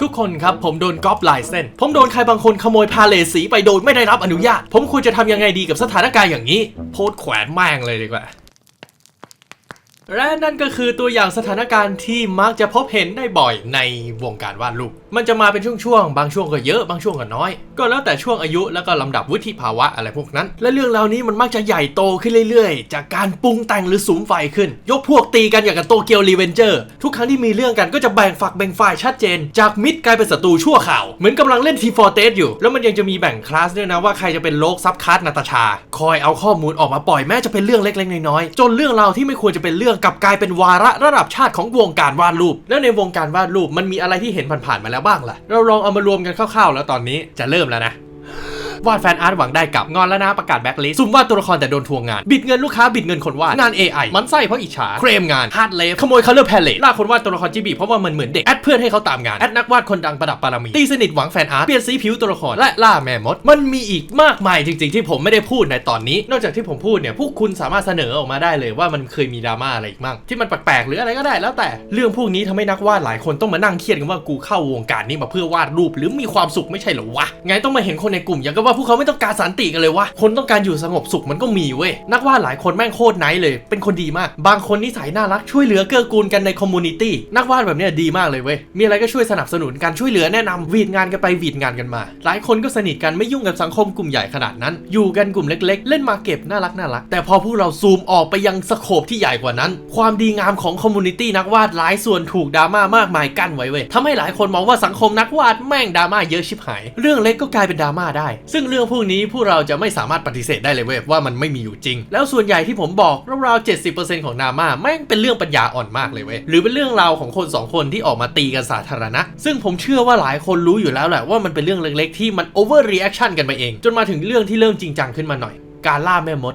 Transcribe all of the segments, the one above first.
ทุกคนครับผมโดนก๊อปลายเส้น ผมโดนใครบางคนขโมยพาเลทสีไปโดยไม่ได้รับอนุญาต ผมควรจะทำยังไงดีกับสถานการณ์อย่างนี้ โพสแขวนแม่งเลยดีกว่า และนั่นก็คือตัวอย่างสถานการณ์ที่มักจะพบเห็นได้บ่อยในวงการวาดรูปมันจะมาเป็นช่วงๆ บางช่วงก็เยอะบางช่วงก็น้อย ก็แล้วแต่ช่วงอายุแล้วก็ลำดับวุฒิภาวะอะไรพวกนั้น และเรื่องราวนี้มันมักจะใหญ่โตขึ้นเรื่อยๆ จากการปรุงแต่งหรือสูมไฟขึ้น ยกพวกตีกันอย่างกับโตเกียวรีเวนเจอร์ทุกครั้งที่มีเรื่องกันก็จะแบ่งฝักแบ่งฝ่ายชัดเจน จากมิตรกลายเป็นศัตรูชั่วข่าว เหมือนกำลังเล่นทีฟอร์เตสอยู่ แล้วมันยังจะมีแบ่งคลาสด้วยนะว่าใครจะเป็นโลกซับคัสนาตาชา คอยเอาข้อมูลออกมาปล่อยแม้จะเป็นเรื่องเล็กๆน้อยๆจนเรื่องราวที่ไม่ควรจะเป็นเรื่องกลับกลายเป็นวาระระดับชาติของวงการวาดรูป แล้วในวงการวาดรูปมันมีอะไรที่เห็นผ่านๆมาแล้วบ้างล่ะ เราลองเอามารวมกันคร่าวๆแล้วตอนนี้จะเริ่มแล้วนะ วาดแฟนอาร์ตหวังได้กับงอนแล้วนะประกาศแบ็คลิสต์สุ่มวาดตัวละครแต่โดนทวงงาน บิดเงินลูกค้าบิดเงินคนวาดงาน AI มันไส้เพราะอิจฉาเครมงานฮาร์ดเลฟขโมยคัลเลอร์แพลเลตล่าคนวาดตัวละครจิบีเพราะว่ามันเหมือนเด็กแอดเพื่อนให้เขาตามงานแอดนักวาดคนดังประดับปารมีตีสนิทหวังแฟนอาร์ตเปลี่ยนสีผิวตัวละครและล่าแม่มด มันมีอีกมากมายจริง ๆ ที่ผมไม่ได้พูดในตอนนี้ นอกจากที่ผมพูดเนี่ยพวกคุณสามารถเสนอออกมาได้เลยว่ามันเคยมีดราม่าอะไรอีกมั่งที่มันแปลกๆหรืออะไรก็ได้แล้วแต่เรื่องพวกนี้ทำให้นักวาดหลายคนต้องมานั่งเครียดกันว่ากูเข้าวงการนี้มาเพื่อวาดรูป หรือมีความสุขไม่ใช่หรอวะไงต้องมาเห็นคนในกลุ่มย่างกับว่าพวกเขาไม่ต้องการสันติกันเลยวะคนต้องการอยู่สงบสุขมันก็มีเว้ยนักวาดหลายคนแม่งโคตรไนท์เลย เป็นคนดีมาก บางคนนิสัยน่ารักช่วยเหลือเกื้อกูลกันในคอมมูนิตี้นักวาดแบบเนี้ยดีมากเลยเว้ยมีอะไรก็ช่วยสนับสนุนกันช่วยเหลือแนะนำวีดงานกันไปวีดงานกันมา หลายคนก็สนิทกันไม่ยุ่งกับสังคมกลุ่มใหญ่ขนาดนั้น อยู่กันกลุ่มเล็ก ๆ เล่นมาเก็บน่ารักน่ารักแต่พอพวกเราซูมออกไปยังสโคปที่ใหญ่กว่านั้น ความดีงามของคอมมูนิตี้นักวาดหลายส่วนถูกดราม่ามากมายกั้นไว้เว้ยทำให้หลายคนมองว่าสังคมนักวาดแม่งดราม่าเยอะชิบหาย เรื่องเล็กก็กลายเป็นดราม่าได้ซึงเรื่องพวกนี้ผู้เราจะไม่สามารถปฏิเสธได้เลยเว้ยว่ามันไม่มีอยู่จริง แล้วส่วนใหญ่ที่ผมบอกราวๆ70%ของนาม่าแม่งเป็นเรื่องปัญญาอ่อนมากเลยเว้ยหรือเป็นเรื่องราวของคนสองคนที่ออกมาตีกันสาธารณะ ซึ่งผมเชื่อว่าหลายคนรู้อยู่แล้วแหละว่ามันเป็นเรื่องเล็กๆ ที่มัน over reaction กันไปเอง จนมาถึงเรื่องที่เริ่มจริงจังขึ้นมาหน่อย การล่าแม่มด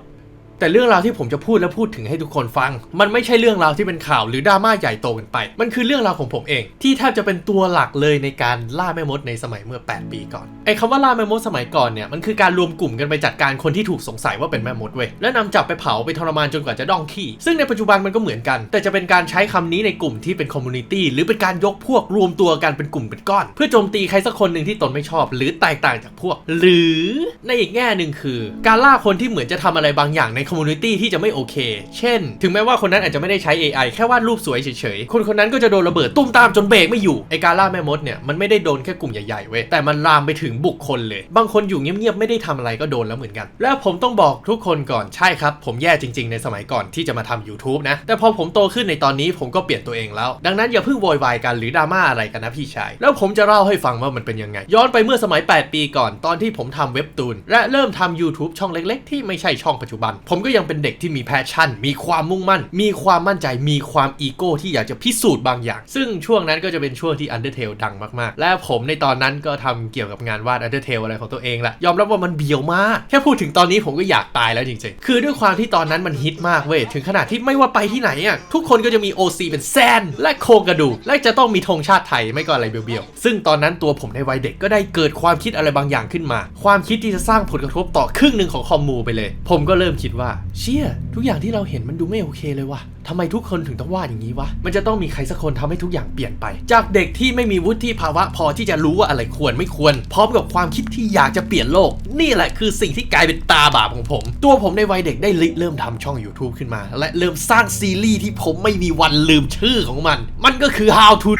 แต่เรื่องราวที่ผมจะพูดและพูดถึงให้ทุกคนฟัง มันไม่ใช่เรื่องราวที่เป็นข่าวหรือดราม่าใหญ่โตกันไป มันคือเรื่องราวของผมเอง ที่แทบจะเป็นตัวหลักเลยในการล่าแม่มดในสมัยเมื่อ 8 ปีก่อนไอ้คำว่าล่าแม่มดสมัยก่อนเนี่ยมันคือการรวมกลุ่มกันไปจัดการคนที่ถูกสงสัยว่าเป็นแม่มดเว้ยและนำจับไปเผาไปทรมานจนกว่าจะดองขี้ซึ่งในปัจจุบันมันก็เหมือนกัน แต่จะเป็นการใช้คำนี้ในกลุ่มที่เป็นคอมมูนิตี้หรือเป็นการยกพวกรวมตัวกันเป็นกลุ่มเป็นก้อน เพื่อโจมตีใครสักคนหนึ่งที่ตนไม่ชอบ หรือแตกต่างจากพวก หรือในอีกแง่หนึ่งคือ การล่าคนที่เหมือนจะทำอะไรบางอย่างในคอมมูนิตี้ที่จะไม่โอเค เช่น ถึงแม้ว่าคนนั้นอาจจะไม่ได้ใช้ AI แค่วาดรูปสวยเฉยๆ คนคนนั้นก็จะโดนระเบิดตุ้มตามจนเบรกไม่อยู่ ไอการล่าแม่มดเนี่ยมันไม่ได้โดนแค่กลุ่มใหญ่ๆเว้ย แต่มันลามไปถึงบุคคลเลย บางคนอยู่เงียบๆ ไม่ได้ทำอะไรก็โดนแล้วเหมือนกัน และผมต้องบอกทุกคนก่อนใช่ครับ ผมแย่จริงๆ ในสมัยก่อนที่จะมาทำ YouTube นะ แต่พอผมโตขึ้นในตอนนี้ผมก็เปลี่ยนตัวเองแล้ว ดังนั้นอย่าเพิ่งโวยวายกันหรือดราม่าอะไรกันนะพี่ชาย แล้วผมจะเล่าให้ฟังว่ามันเป็นยังไง ย้อนไปเมื่อสมัย 8 ปีก่อนตอนที่ผมทำเว็บตูนและเริ่มทำ YouTube ช่องเล็ก ๆ ที่ไม่ใช่ช่องปัจจุบัน ผมก็ยังเป็นเด็กที่มีแพชชั่น มีความมุ่งมั่น มีความมั่นใจ มีความอีโก้ที่อยากจะพิสูจน์บางอย่าง ซึ่งช่วงนั้นก็จะเป็นช่วงที่ Undertale ดังมากๆ และผมในตอนนั้นก็ทำเกี่ยวกับงานวาด Undertale อะไรของตัวเองแหละ ยอมรับว่ามันเบียวมาก แค่พูดถึงตอนนี้ผมก็อยากตายแล้วจริงๆ คือด้วยความที่ตอนนั้นมันฮิตมากเว้ย ถึงขนาดที่ไม่ว่าไปที่ไหนอะ ทุกคนก็จะมี OC เป็นแซน และโครงกระดูก และจะต้องมีธงชาติไทยไม่ก็อะไรเบียวๆ ซึ่งตอนนั้นตัวผมในวัยเด็กก็ได้เกิดความคิดอะไรบางอย่างขึ้นมา ความคิดที่จะสร้างผลกระทบต่อครึ่งหนึ่งของคอมมูไปเลย ผมก็เริ่มคิดว่าเชี่ยทุกอย่างที่เราเห็นมันดูไม่โอเคเลยว่ะทำไมทุกคนถึงต้องวาดอย่างนี้วะ มันจะต้องมีใครสักคนทำให้ทุกอย่างเปลี่ยนไป จากเด็กที่ไม่มีวุฒิภาวะพอที่จะรู้ว่าอะไรควรไม่ควร พร้อมกับความคิดที่อยากจะเปลี่ยนโลก นี่แหละคือสิ่งที่กลายเป็นตาบาปของผม ตัวผมในวัยเด็กได้ริเริ่มทำช่อง YouTube ขึ้นมา และเริ่มสร้างซีรีส์ที่ผมไม่มีวันลืมชื่อของมัน มันก็คือ How to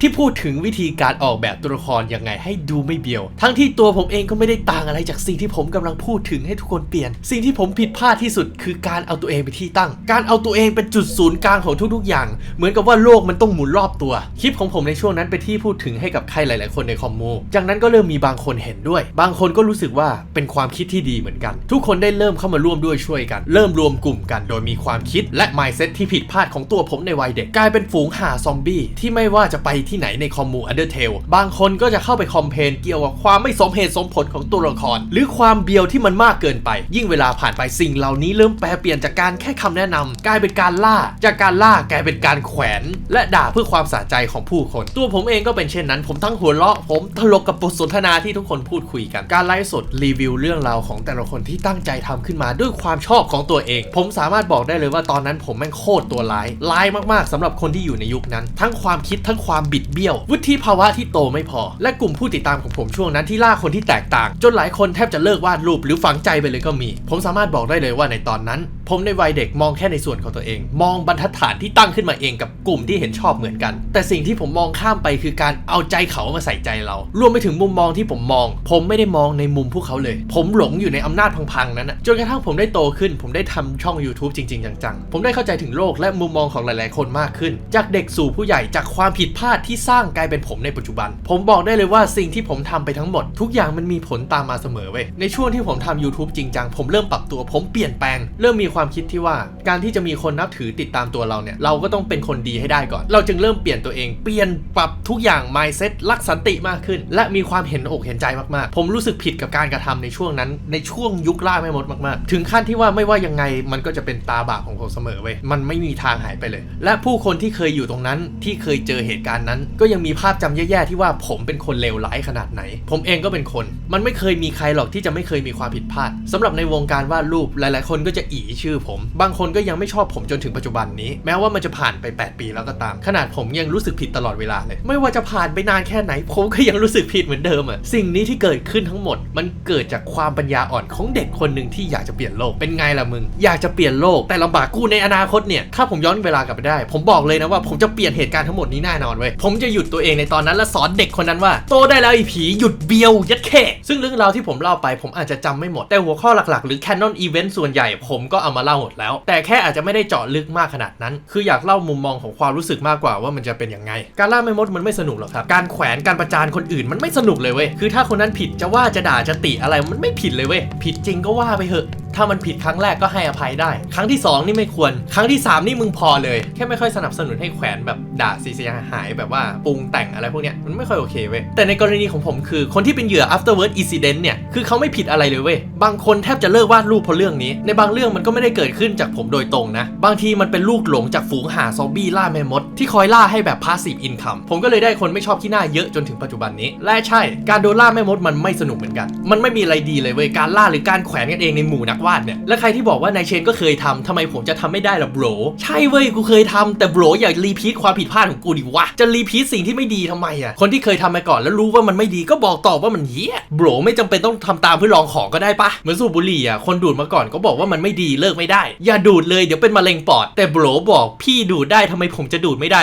ที่พูดถึงวิธีการออกแบบตัวละครยังไงให้ดูไม่เบียว ทั้งที่ตัวผมเองก็ไม่ได้ต่างอะไรจากสิ่งที่ผมกำลังพูดถึงให้ทุกคนเปลี่ยน สิ่งที่ผมผิดพลาดที่สุด คือการเอาตัวเองไปนที่ตั้ง การเอาตัวเองเป็นจุดศูนย์กลางของทุกๆ อย่าง เหมือนกับว่าโลกมันต้องหมุนรอบตัว คลิปของผมในช่วงนั้นเป็นที่พูดถึงให้กับใครหลาย ๆ คนในคอมมูจากนั้นก็เริ่มมีบางคนเห็นด้วย บางคนก็รู้สึกว่าเป็นความคิดที่ดีเหมือนกัน ทุกคนได้เริ่มเข้ามาร่วมด้วยช่วยกัน เริ่มรวมกลุ่มกัน โดยมีความคิดและ mindset ที่ผิดพลาดของตัวผมในวัยเด็กกลายเป็นฝูงหาซอมบี้ที่ไม่ว่าจะไปที่ไหนในคอมมู Undertale บางคนก็จะเข้าไปคอมเพนเกี่ยวกับความไม่สมเหตุสมผลของตัวละคร หรือความเบียวที่มันมากเกินไป ยิ่งเวลาผ่านไปสิ่งเหล่านี้เริ่มแปลเปลี่ยนจากการแค่คำแนะนำกลายเป็นการล่า จากการล่ากลายเป็นการแขวน และด่าเพื่อความสะใจของผู้คน ตัวผมเองก็เป็นเช่นนั้น ผมทั้งหัวเราะผมตลกกับบทสนทนาที่ทุกคนพูดคุยกันการไลฟ์สดรีวิวเรื่องราวของแต่ละคนที่ตั้งใจทำขึ้นมาด้วยความชอบของตัวเอง ผมสามารถบอกได้เลยว่าตอนนั้นผมแม่งโคตรตัวร้ายร้ายมากๆสำหรับคนที่อยู่ในยุคนั้น ทั้งความคิดทั้งความความบิดเบี้ยว วุฒิภาวะที่โตไม่พอ และกลุ่มผู้ติดตามของผมช่วงนั้นที่ล่าคนที่แตกต่าง จนหลายคนแทบจะเลิกวาดรูปหรือฝังใจไปเลยก็มี ผมสามารถบอกได้เลยว่าในตอนนั้น ผมในวัยเด็กมองแค่ในส่วนของตัวเอง มองบรรทัดฐานที่ตั้งขึ้นมาเองกับกลุ่มที่เห็นชอบเหมือนกัน แต่สิ่งที่ผมมองข้ามไปคือการเอาใจเขามาใส่ใจเรา รวมไปถึงมุมมองที่ผมมอง ผมไม่ได้มองในมุมพวกเขาเลย ผมหลงอยู่ในอำนาจพังๆนั้นนะจนกระทั่งผมได้โตขึ้น ผมได้ทำช่อง YouTube จริงๆจังๆ ผมได้เข้าใจถึงโลกและมุมมองของหลายๆ คนมากขึ้น จากเด็กสู่ผู้ใหญ่จากความผิดพลาดที่สร้างกลายเป็นผมในปัจจุบัน ผมบอกได้เลยว่าสิ่งที่ผมทำไปทั้งหมด ทุกอย่างมันมีผลตามมาเสมอเว้ยในช่วงที่ผมทำ YouTube จริงจังผมเริ่มปรับตัวผมเปลี่ยนแปลง เริ่มมีความคิดที่ว่า การที่จะมีคนนับถือติดตามตัวเราเนี่ยเราก็ต้องเป็นคนดีให้ได้ก่อน เราจึงเริ่มเปลี่ยนตัวเองเปลี่ยนปรับทุกอย่าง mindset รักสันติมากขึ้น และมีความเห็นอกเห็นใจมากๆ ผมรู้สึกผิดกับการกระทำในช่วงนั้น ในช่วงยุคล่าแม่มดมากๆ ถึงขั้นที่ว่าไม่ว่ายังไงมันก็จะเป็นตาบาปของผมเสมอเว้ยมันไม่มีทางหายไปเลย และผู้คนที่เคยอยู่ตรงนั้นที่เคยเจอเหตุการณ์นั้น ก็ยังมีภาพจำแย่ๆที่ว่าผมเป็นคนเลวร้ายขนาดไหน ผมเองก็เป็นคน มันไม่เคยมีใครหรอกที่จะไม่เคยมีความผิดพลาดสำหรับในวงการวาดรูปหลายๆ คนก็จะอีชื่อผม บางคนก็ยังไม่ชอบผมจนถึงปัจจุบันนี้ แม้ว่ามันจะผ่านไป 8 ปีแล้วก็ตาม ขนาดผมยังรู้สึกผิดตลอดเวลาเลย ไม่ว่าจะผ่านไปนานแค่ไหน ผมก็ยังรู้สึกผิดเหมือนเดิมอะสิ่งนี้ที่เกิดขึ้นทั้งหมด มันเกิดจากความปัญญาอ่อนของเด็กคนหนึ่งที่อยากจะเปลี่ยนโลก เป็นไงล่ะมึง อยากจะเปลี่ยนโลก แต่ลำบากกูในอนาคตเนี่ย ถ้าผมย้อนเวลากลับไปได้ ผมบอกเลยนะว่าผมจะเปลี่ยนเหตุการณ์ทั้งหมดนี้แน่นอนเว้ยผมจะหยุดตัวเองในตอนนั้นและสอนเด็กคนนั้นว่า โตได้แล้วไอ้ผีหยุดเบียวยัดแค่ซึ่งเรื่องราวที่ผมเล่าไปผมอาจจะจำไม่หมด แต่หัวข้อหลักๆ หรือ Canon Event ส่วนใหญ่ผมก็เอามาเล่าหมดแล้ว แต่แค่อาจจะไม่ได้เจาะลึกมากขนาดนั้น คืออยากเล่ามุมมองของความรู้สึกมากกว่าว่ามันจะเป็นยังไง การล่าไม่มดมันไม่สนุกหรอกครับการแขวนการประจานคนอื่นมันไม่สนุกเลยเว้ยคือถ้าคนนั้นผิดจะว่าจะด่าจะติอะไรมันไม่ผิดเลยเว้ยผิดจริงก็ว่าไปเถอะถ้ามันผิดครั้งแรกก็ให้อภัยได้ ครั้งที่ 2 นี่ไม่ควร ครั้งที่ 3 นี่มึงพอเลย แค่ไม่ค่อยสนับสนุนให้แขวนแบบ ด่าเสียหายแบบว่าปรุงแต่งอะไรพวกเนี้ยมันไม่ค่อยโอเคเว้ยแต่ในกรณีของผมคือคนที่เป็นเหยื่อ afterward incident เนี่ยคือเขาไม่ผิดอะไรเลยเว้ยบางคนแทบจะเลิกวาดรูปเพราะเรื่องนี้ ในบางเรื่องมันก็ไม่ได้เกิดขึ้นจากผมโดยตรงนะ บางทีมันเป็นลูกหลงจากฝูงหาซอมบี้ล่าแม่มดที่คอยล่าให้แบบ passive income ผมก็เลยได้คนไม่ชอบขี้หน้าเยอะจนถึงปัจจุบันนี้ และใช่ การโดนล่าแม่มดมันไม่สนุกเหมือนกัน มันไม่มีอะไรดีเลยเว้ยการล่าหรือการแขวนกันเองในหมู่นักวาดเนี่ยและใครที่บอกว่านายเชนก็เคยทำทำไมผมจะทำไม่ได้ล่ะโบรใช่เว้ยกูเคยทำแต่โบรอย่ารีพีทความผิดพลาดของกูดิวะ จะรีพีทสิ่งที่ไม่ดีทำไมอะ คนที่เคยทำมาก่อนแล้วรู้ว่ามันไม่ดีก็บอกต่อว่ามันเหี้ยโบรไม่จำเป็นต้องทำตามเพื่อลองของก็ได้ปะเหมือนสูบบุหรี่อะ คนดูดมาก่อนก็บอกว่ามันไม่ดีเลิกไม่ได้ อย่าดูดเลยเดี๋ยวเป็นมะเร็งปอด แต่โบรบอกพี่ดูดได้ทำไมผมจะดูดไม่ได้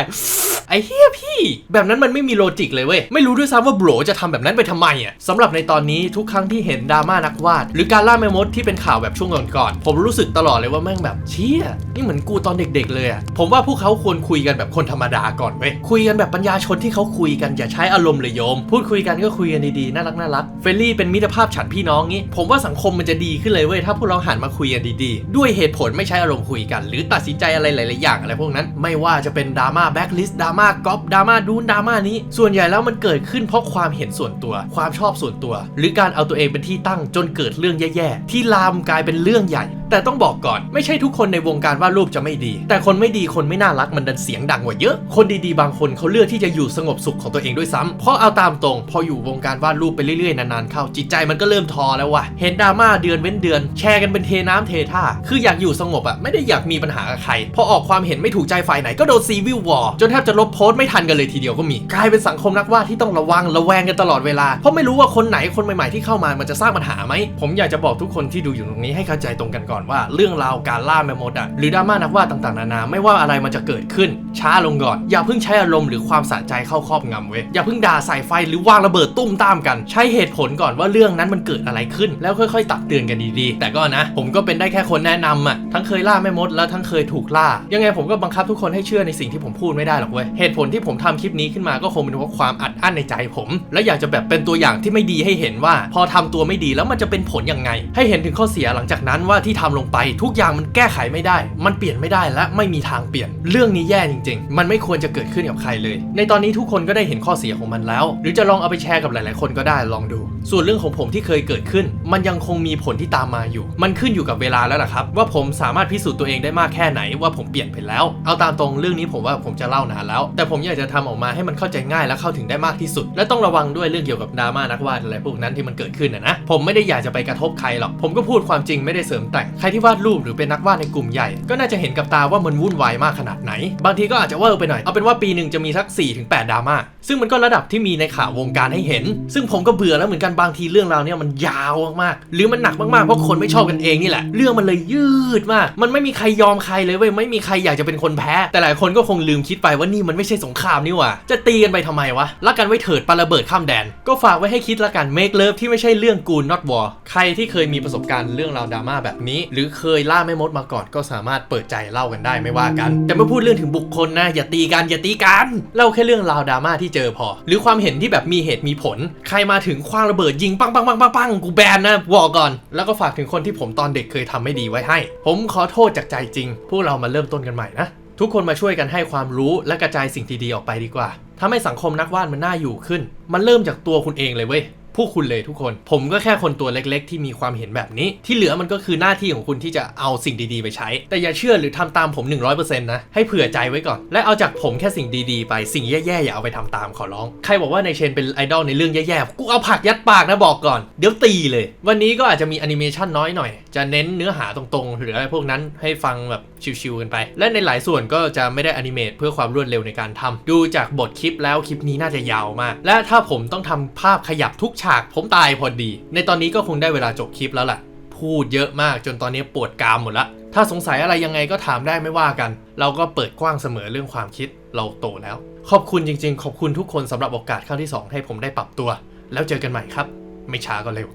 ไอ้เฮียพี่ แบบนั้นมันไม่มีโลจิกเลยเว้ย ไม่รู้ด้วยซ้ำว่าโบรจะทำแบบนั้นไปทำไมอะสำหรับในตอนนี้ทุกครั้งที่เห็นดราม่านักวาด หรือการล่าแม่มดที่เป็นข่าวแบบช่วงก่อนๆผมรู้สึกตลอดเลยว่าแม่งแบบเชี่ยนี่เหมือนกูตอนเด็ก ๆ เลยอะผมว่าพวกเขาควรคุยกันแบบคนธรรมดาก่อนเว้ยคุยกันแบบปัญญาชนที่เขาคุยกันอย่าใช้อารมณ์เลยโยม พูดคุยกันก็คุยกันดีๆน่ารักน่ารักเฟรนลี่เป็นมิตรภาพฉันพี่น้องงี้ ผมว่าสังคมมันจะดีขึ้นเลยเว้ยถ้าพวกเราหันมาคุยกันดีๆ ด้วยเหตุผลไม่ใช้อารมณ์คุยกัน หรือตัดสินใจอะไรหลายๆอย่างอะไรพวกนั้น ไม่ว่าจะเป็นดราม่าแบ็คลิสต์ดราม่าก๊อปดราม่าดูนดราม่านี้ ส่วนใหญ่แล้วมันเกิดขึ้นเพราะความเห็นส่วนตัว ความชอบส่วนตัว หรือการเอาตัวเองเป็นที่ตั้งจนเกิดเรื่องแย่ๆที่ลามกลายเป็นเรื่องใหญ่ แต่ต้องบอกก่อนไม่ใช่ทุกคนในวงการวาดรูปจะไม่ดี แต่คนไม่ดีคนไม่น่ารักมันดันเสียงดังกว่าเยอะ คนดีๆบางคนเขาเลือกที่จะอยู่สงบสุขของตัวเองด้วยซ้ำเพราะเอาตามตรง พออยู่วงการวาดรูปไปเรื่อยๆนานๆเข้าจิตใจมันก็เริ่มทอแล้วว่ะเห็นดราม่าเดือนเว้นเดือน แชร์กันเป็นเทน้ำเทท่า คืออยากอยู่สงบอะไม่ได้อยากมีปัญหากับใครพอออกความเห็นไม่ถูกใจฝ่ายไหนก็โดนซีวิลวอร์จนแทบจะลบโพสต์ไม่ทันกันเลยทีเดียวก็มีกลายเป็นสังคมนักวาดที่ต้องระวังระแวงกันตลอดเวลาเพราะไม่รู้ว่าคนไหนคนใหม่ๆที่เข้ามามันจะสร้างปัญหาไหมผมอยากจะบอกทุกคนที่ดูอยู่ตรงนี้ให้เข้าใจตรงกันก่อนว่าเรื่องราวการล่าแมมมดอะหรือดราม่านักวาดต่างๆนานาไม่ว่าอะไรมันจะเกิดขึ้น ช้าลงก่อน อย่าเพิ่งใช้อารมณ์หรือความสะใจเข้าครอบงำเว้ย อย่าเพิ่งด่าใส่ไฟหรือวางระเบิดตุ้มตามกัน ใช้เหตุผลก่อนว่าเรื่องนั้นมันเกิดอะไรขึ้น แล้วค่อยๆ ตักเตือนกันดีๆ แต่ก็นะ ผมก็เป็นได้แค่คนแนะนำอะทั้งเคยล่าแม่มดแล้วทั้งเคยถูกล่า ยังไงผมก็บังคับทุกคนให้เชื่อในสิ่งที่ผมพูดไม่ได้หรอกเว้ย เหตุผลที่ผมทำคลิปนี้ขึ้นมาก็คงเป็นเพราะความอัดอั้นในใจผม และอยากจะแบบเป็นตัวอย่างที่ไม่ดีให้เห็นว่า พอทำตัวไม่ดีแล้วมันจะเป็นผลยังไง ให้เห็นถึงข้อเสียหลังจากนั้นว่าที่ทำลงไป ทุกอย่างมันแก้ไขไม่ได้ มันเปลี่ยนไม่ได้และไม่มีทางเปลี่ยน เรื่องนี้แย่จริงๆ มันไม่ควรจะเกิดขึ้นกับใครเลย ในตอนนี้ทุกคนก็ได้เห็นข้อเสียของมันแล้ว หรือจะลองเอาไปแชร์กับหลาย ๆ คนก็ได้ลองดู ส่วนเรื่องของผมที่เคยเกิดขึ้น มันยังคงมีผลที่ตามมาอยู่ มันขึ้นอยู่กับเวลาแล้วล่ะครับ ว่าผมสามารถพิสูจน์ตัวเองได้มากแค่ไหนว่าผมเปลี่ยนไปแล้ว เอาตามตรงเรื่องนี้ผมว่าผมจะเล่านานแล้ว แต่ผมอยากจะทำออกมาให้มันเข้าใจง่ายและเข้าถึงได้มากที่สุด และต้องระวังด้วยเรื่องเกี่ยวกับดราม่านักวาดอะไรพวกนั้นที่มันเกิดขึ้นนะนะผมไม่ได้อยากจะไปกระทบใครหรอกผมก็พูดความจริงไม่ได้เสริมแต่งใครที่วาดรูปหรือเป็นนักวาดในกลุ่มใหญ่ ก็น่าจะเห็นกับตาว่ามันวุ่นวายมากขนาดไหน บางทีก็อาจจะเวอร์ไปหน่อย เอาเป็นว่าปีหนึ่งจะมีสัก4-8ดราม่า ซึ่งมันก็ระดับที่มีในข่าววงการให้เห็น ซึ่งผมก็เบื่อแล้วเหมือนกันบางทีเรื่องราวเนี่ยมันยาวมากๆ หรือมันหนักมากๆ เพราะคนไม่ชอบกันเองนี่แหละ เรื่องมันเลยยืดมาก มันไม่มีใครยอมใครเลยเว้ย ไม่มีใครอยากจะเป็นคนแพ้ แต่หลายคนก็คงลืมคิดไปว่านี่มันไม่ใช่สงครามนี่หว่า จะตีกันไปทำไมวะรักกันไว้เถิดปาระเบิดข้ามแดน ก็ฝากไว้ให้คิดละกัน make love ที่ไม่ใช่เรื่องกูน not war ใครที่เคยมีประสบการณ์เรื่องราวดราม่าแบบนี้ หรือเคยล่าแม่มดมาก่อนก็สามารถเปิดใจเล่ากันได้ไม่ว่ากัน แต่เมื่อพูดเรื่องถึงบุคคลนะ อย่าตีกันอย่าตีกันเล่าแค่เรื่องราวดราม่าที่เจอพอ หรือความเห็นที่แบบมีเหตุมีผล ใครมาถึงคว้างระเบิดยิงปังปังปังปังปังกูแบนนะวอก่อน แล้วก็ฝากถึงคนที่ผมตอนเด็กเคยทำไม่ดีไว้ให้ ผมขอโทษจากใจจริง พวกเรามาเริ่มต้นกันใหม่นะทุกคนมาช่วยกันให้ความรู้และกระจายสิ่งดีๆออกไปดีกว่าทำให้สังคมนักวาดมันน่าอยู่ขึ้น มันเริ่มจากตัวคุณเองเลยเว้ย พวกคุณเลยทุกคน ผมก็แค่คนตัวเล็กๆ ที่มีความเห็นแบบนี้ ที่เหลือมันก็คือหน้าที่ของคุณที่จะเอาสิ่งดีๆ ไปใช้ แต่อย่าเชื่อหรือทำตามผม 100%นะให้เผื่อใจไว้ก่อน และเอาจากผมแค่สิ่งดีๆ ไปสิ่งแย่ๆอย่าเอาไปทำตามขอร้อง ใครบอกว่าในเชนเป็นไอดอลในเรื่องแย่ๆกูเอาผักยัดปากนะบอกก่อนเดี๋ยวตีเลย วันนี้ก็อาจจะมีแอนิเมชันน้อยหน่อย จะเน้นเนื้อหาตรงๆ หรืออะไรพวกนั้นให้ฟังแบบชิวๆกันไป และในหลายส่วนก็จะไม่ได้อนิเมตเพื่อความรวดเร็วในการทำดูจากบทคลิปแล้วคลิปนี้น่าจะยาวมาก และถ้าผมต้องทำภาพขยับทุกฉากผมตายพอดี ในตอนนี้ก็คงได้เวลาจบคลิปแล้วแหละพูดเยอะมากจนตอนนี้ปวดกรามหมดละ ถ้าสงสัยอะไรยังไงก็ถามได้ไม่ว่ากัน เราก็เปิดกว้างเสมอเรื่องความคิด เราโตแล้ว ขอบคุณจริง ๆ ขอบคุณทุกคนสำหรับโอกาสครั้งที่ 2 ให้ผมได้ปรับตัว แล้วเจอกันใหม่ครับ ไม่ช้าก็เร็ว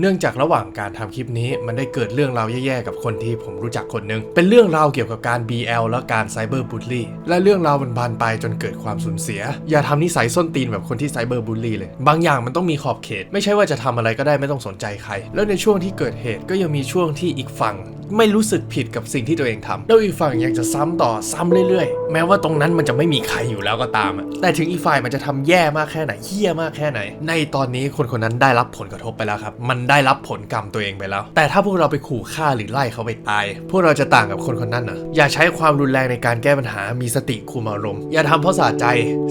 เนื่องจากระหว่างการทำคลิปนี้มันได้เกิดเรื่องราวแย่ๆกับคนที่ผมรู้จักคนหนึ่งเป็นเรื่องราวเกี่ยวกับการ BL และการไซเบอร์บูลลี่ และเรื่องราวมันบานปลายจนเกิดความสูญเสีย อย่าทำนิสัยส้นตีนแบบคนที่ไซเบอร์บูลลี่เลย บางอย่างมันต้องมีขอบเขต ไม่ใช่ว่าจะทำอะไรก็ได้ไม่ต้องสนใจใคร แล้วในช่วงที่เกิดเหตุก็ยังมีช่วงที่อีกฝั่งไม่รู้สึกผิดกับสิ่งที่ตัวเองทำแล้วอีกฝั่งยังจะซ้ำต่อซ้ำเรื่อยๆ แม้ว่าตรงนั้นมันจะไม่มีใครอยู่แล้วก็ตาม แต่ถึงอีกฝ่ายมันจะทำแย่มากแค่ไหนเฮี้ยมากแค่ไหน ในตอนนี้คนคนนั้นได้รับผลกระทบไปแล้วครับ มันได้รับผลกรรมตัวเองไปแล้ว แต่ถ้าพวกเราไปขู่ฆ่าหรือไล่เขาไปตาย พวกเราจะต่างกับคนคนนั้นเหรออย่าใช้ความรุนแรงในการแก้ปัญหามีสติคุมอารมณ์อย่าทำเพราะสะใจ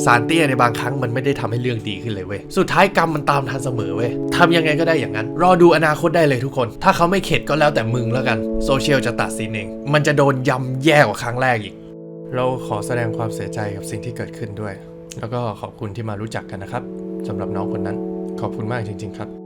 สารเตี้ยในบางครั้งมันไม่ได้ทำให้เรื่องดีขึ้นเลยเว้ยสุดท้ายกรรมมันตามทันเสมอเว้ยทำยังไงก็ได้อย่างนั้น รอดูอนาคตได้เลยทุกคน ถ้าเขาไม่เข็ดก็แล้วแต่มึงแล้วกันโซเชียลจะตัดสินเอง มันจะโดนยำแย่กว่าครั้งแรกอีก เราขอแสดงความเสียใจกับสิ่งที่เกิดขึ้นด้วย แล้วก็ขอบคุณที่มารู้จักกันนะครับสำหรับน้องคนนั้น ขอบคุณมากจริง ๆ ครับ